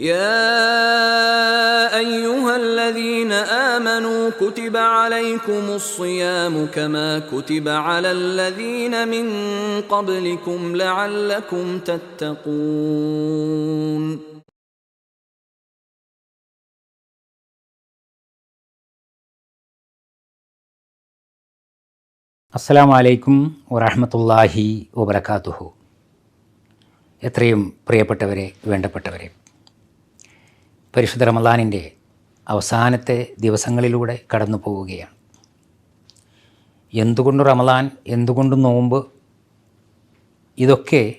يا ايها الذين امنوا كتب عليكم الصيام كما كتب على الذين من قبلكم لعلكم تتقون അസ്സാം വലൈക്കും വറഹമത്തല്ലാഹി വബർക്കാത്തുഹു എത്രയും പ്രിയപ്പെട്ടവരെ വേണ്ടപ്പെട്ടവരെ പരിശുദ്ധ റമദാനിന്റെ അവസാനത്തെ ദിവസങ്ങളിലൂടെ കടന്നു പോവുകയാണ് എന്തുകൊണ്ട് റമദാൻ എന്തുകൊണ്ട് നോമ്പ്? ഇതൊക്കെ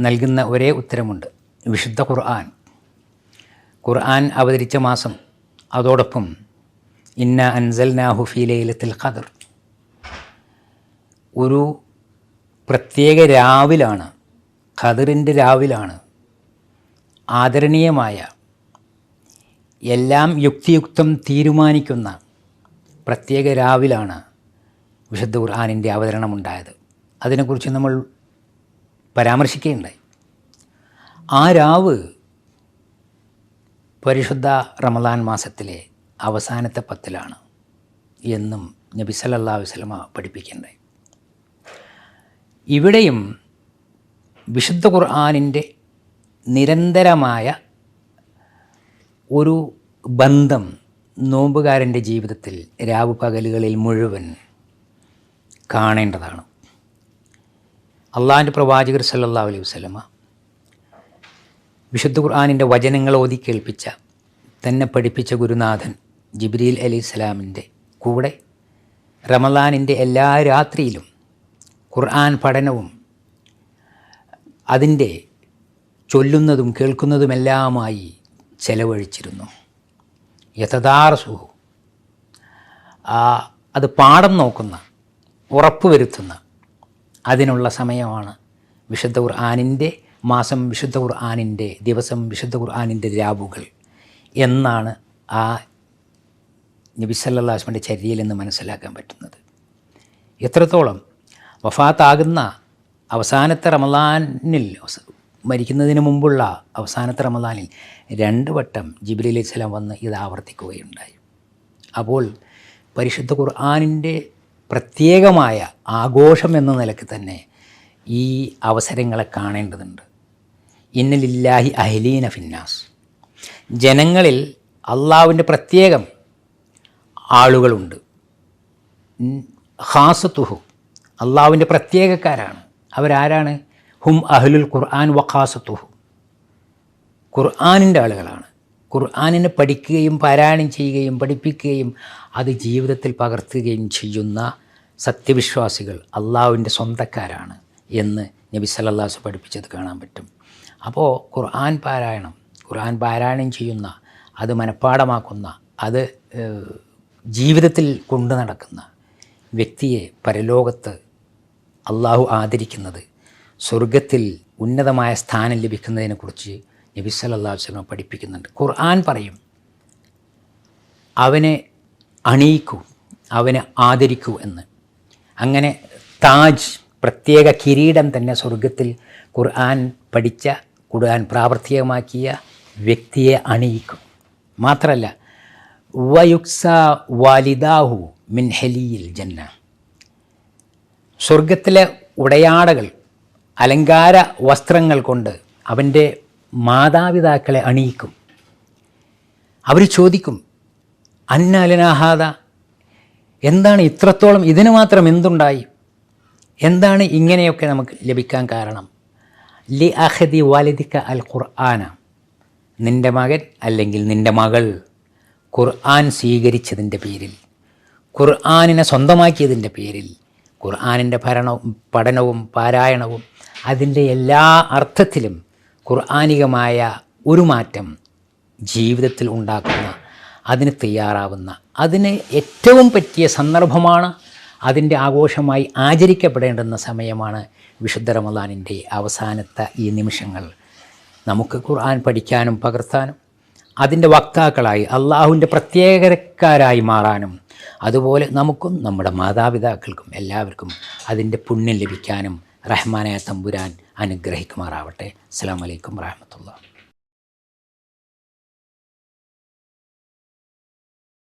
നൽകുന്ന ഒരേ ഉത്തരമുണ്ട്. വിശുദ്ധ ഖുർആൻ. ഖുർആൻ അവതരിച്ച മാസം. അതോടൊപ്പം ഇന്ന അൻസൽനാഹു ഫീ ഖദർ. ഒരു പ്രത്യേക രാവിലാണ് ഖദറിന്റെ രാവിലാണ് ആദരണീയമായ എല്ലാം യുക്തിയുക്തം തീരുമാനിക്കുന്ന പ്രത്യേക രാവിലാണ് വിശുദ്ധ ഖുർആാനിന്റെ അവതരണമുണ്ടായത്. അതിനെക്കുറിച്ച് നമ്മൾ പരാമർശിക്കുകയുണ്ടായി ആ രാവ് പരിശുദ്ധ റമദാൻ മാസത്തിലെ അവസാനത്തെ പത്തിലാണ് എന്നും നബി വസല്ലമ പഠിപ്പിക്കുകയുണ്ടായി ഇവിടെയും വിശുദ്ധ ഖുർആാനിന്റെ നിരന്തരമായ ഒരു ബന്ധം നോമ്പുകാരന്റെ ജീവിതത്തിൽ രാവ് പകലുകളിൽ മുഴുവൻ കാണേണ്ടതാണ്. അള്ളാഹിന്റെ പ്രവാചകർ സല്ലാ അലൈഹി വസ്ലമ വിശുദ്ധ ഖുർആാനിന്റെ വചനങ്ങൾ ഓതി കേൾപ്പിച്ച തന്നെ പഠിപ്പിച്ച ഗുരുനാഥൻ ജിബ്രീൽ അലി സ്വലാമിന്റെ കൂടെ റമദാനിന്റെ എല്ലാ രാത്രിയിലും ഖുർആൻ പഠനവും അതിന്റെ ചൊല്ലുന്നതും കേൾക്കുന്നതുമെല്ലാമായി ചെലവഴിച്ചിരുന്നു. യഥദാർസുഹു. അത് പാഠം നോക്കുന്ന ഉറപ്പുവരുത്തുന്ന അതിനുള്ള സമയമാണ് വിശുദ്ധ ഖുർആാനിന്റെ മാസം വിശുദ്ധ ഖുർആാനിന്റെ ദിവസം വിശുദ്ധ ഖുർആാനിന്റെ രാവുകൾ എന്നാണ് ആ നബി സല്ലാസ്മന്റെ ചര്യയിൽ നിന്ന് മനസ്സിലാക്കാൻ പറ്റുന്നത്. എത്രത്തോളം വഫാത്താകുന്ന അവസാനത്തെ റമദാനിൽ മരിക്കുന്നതിന് മുമ്പുള്ള അവസാനത്തെ റമദാനിൽ രണ്ട് വട്ടം ജിബ്രീൽ അലൈഹി സ്വലാം വന്ന് ഇത് ആവർത്തിക്കുകയുണ്ടായി. അപ്പോൾ പരിശുദ്ധ ഖുർആാനിന്റെ പ്രത്യേകമായ ആഘോഷം എന്ന നിലയ്ക്ക് തന്നെ ഈ അവസരങ്ങളെ കാണേണ്ടതുണ്ട്. ഇന്നലില്ലാഹി അഹലീന ഫിന്നാസ്. ജനങ്ങളിൽ അള്ളാവിന്റെ പ്രത്യേകം ആളുകളുണ്ട്. ഖാസത്തുഹു അള്ളാവിന്റെ പ്രത്യേകക്കാരാണ്. അവരാരാണ്? ഹും അഹ്ലുൽ ഖുർആൻ വഖാസത്തുഹു. ഖുർആാനിന്റെ ആളുകളാണ്. ഖുർആാനിനെ പഠിക്കുകയും പാരായണം ചെയ്യുകയും പഠിപ്പിക്കുകയും അത് ജീവിതത്തിൽ പകർത്തുകയും ചെയ്യുന്ന സത്യവിശ്വാസികൾ അള്ളാഹുവിന്റെ സ്വന്തക്കാരാണ് എന്ന് നബി സല്ലാസ് പഠിപ്പിച്ചത് കാണാൻ പറ്റും. അപ്പോൾ ഖുർആൻ പാരായണം ഖുർആൻ പാരായണം ചെയ്യുന്ന അത് മനഃപ്പാടമാക്കുന്ന അത് ജീവിതത്തിൽ കൊണ്ടു നടക്കുന്ന വ്യക്തിയെ പരലോകത്ത് അള്ളാഹു ആദരിക്കുന്നത് സ്വർഗത്തിൽ ഉന്നതമായ സ്ഥാനം ലഭിക്കുന്നതിനെക്കുറിച്ച് നബി അലൈഹി വസല്ലം പഠിപ്പിക്കുന്നുണ്ട്. ഖുർആൻ പറയും അവനെ അണിയിക്കൂ അവനെ ആദരിക്കൂ എന്ന്. അങ്ങനെ താജ് പ്രത്യേക കിരീടം തന്നെ സ്വർഗത്തിൽ ഖുർആൻ പഠിച്ച ഖുർആൻ പ്രാവർത്തികമാക്കിയ വ്യക്തിയെ അണിയിക്കും. മാത്രമല്ല വയുക്സ വാലിദാഹു മിൻഹലിയിൽ ജന്ന. സ്വർഗത്തിലെ ഉടയാടകൾ അലങ്കാര വസ്ത്രങ്ങൾ കൊണ്ട് അവന്റെ മാതാപിതാക്കളെ അണിയിക്കും. അവർ ചോദിക്കും അന്നാലിനാഹാത എന്താണ് ഇത്രത്തോളം ഇതിന് മാത്രം എന്തുണ്ടായി? എന്താണ് ഇങ്ങനെയൊക്കെ നമുക്ക് ലഭിക്കാൻ കാരണം? ലി അഹദി വാലിദിക്ക അൽ ഖുർആന. നിന്റെ മകൻ അല്ലെങ്കിൽ നിന്റെ മകൾ ഖുർആൻ സ്വീകരിച്ചതിന്റെ പേരിൽ ഖുർആാനിനെ സ്വന്തമാക്കിയതിന്റെ പേരിൽ ഖുർആാനിന്റെ ഭരണവും പഠനവും പാരായണവും അതിന്റെ എല്ലാ അർത്ഥത്തിലും ഖുർആാനികമായ ഒരു മാറ്റം ജീവിതത്തിൽ ഉണ്ടാക്കുന്ന അതിന് തയ്യാറാവുന്ന അതിന് ഏറ്റവും പറ്റിയ സന്ദർഭമാണ് അതിന്റെ ആഘോഷമായി ആചരിക്കപ്പെടേണ്ടുന്ന സമയമാണ് വിശുദ്ധ റമദാനിന്റെ അവസാനത്തെ ഈ നിമിഷങ്ങൾ. നമുക്ക് ഖുർആൻ പഠിക്കാനും പകർത്താനും അതിന്റെ വക്താക്കളായി അള്ളാഹുവിന്റെ പ്രത്യേകക്കാരായി മാറാനും അതുപോലെ നമുക്കും നമ്മുടെ മാതാപിതാക്കൾക്കും എല്ലാവർക്കും അതിന്റെ പുണ്യം ലഭിക്കാനും റഹ്മാനായ തമ്പുരാൻ അനുഗ്രഹിക്കുമാറാവട്ടെ. അസ്സാം വലൈക്കും വാഹമത്തുള്ള